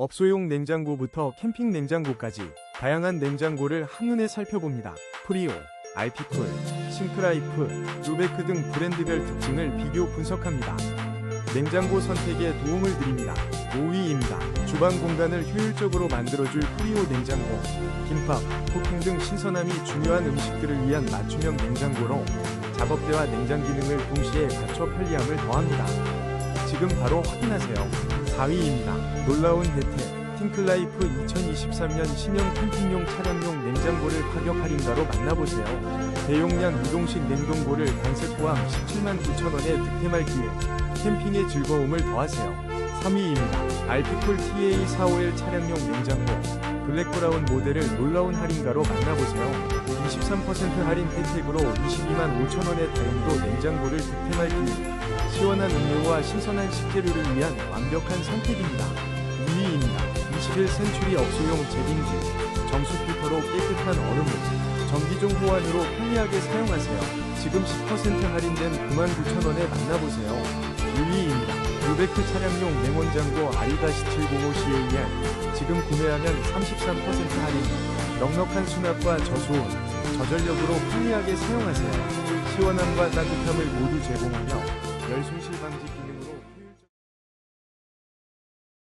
업소용 냉장고부터 캠핑 냉장고까지 다양한 냉장고를 한눈에 살펴봅니다. 프리오, 알피쿨, 싱크라이프, 루베크 등 브랜드별 특징을 비교 분석합니다. 냉장고 선택에 도움을 드립니다. 5위입니다. 주방 공간을 효율적으로 만들어줄 프리오 냉장고. 김밥, 토핑 등 신선함이 중요한 음식들을 위한 맞춤형 냉장고로 작업대와 냉장 기능을 동시에 갖춰 편리함을 더합니다. 지금 바로 확인하세요. 4위입니다. 놀라운 혜택. 팅클라이프 2023년 신형 캠핑용 차량용 냉장고를 파격 할인가로 만나보세요. 대용량 유동식 냉동고를 관세 포함 17만 9천 원에 득템할 기회. 캠핑의 즐거움을 더하세요. 3위입니다. 알피콜 TA451 차량용 냉장고. 블랙브라운 모델을 놀라운 할인가로 만나보세요. 23% 할인 혜택으로 22만 5천 원의 다용도 냉장고를 득템할 기회. 시원한 음료와 신선한 식재료를 위한 완벽한 선택입니다. 2위입니다. 21 센츄리 업소용 제빙기. 정수 필터로 깨끗한 얼음을 전기종 호환으로 편리하게 사용하세요. 지금 10% 할인된 99,000원에 만나보세요. 1위입니다. 루베크 차량용 냉온장고 아리다시 705CAR. 지금 구매하면 33% 할인. 넉넉한 수납과 저소음, 저전력으로 편리하게 사용하세요. 시원함과 따뜻함을 모두 제공하며 열 손실 방지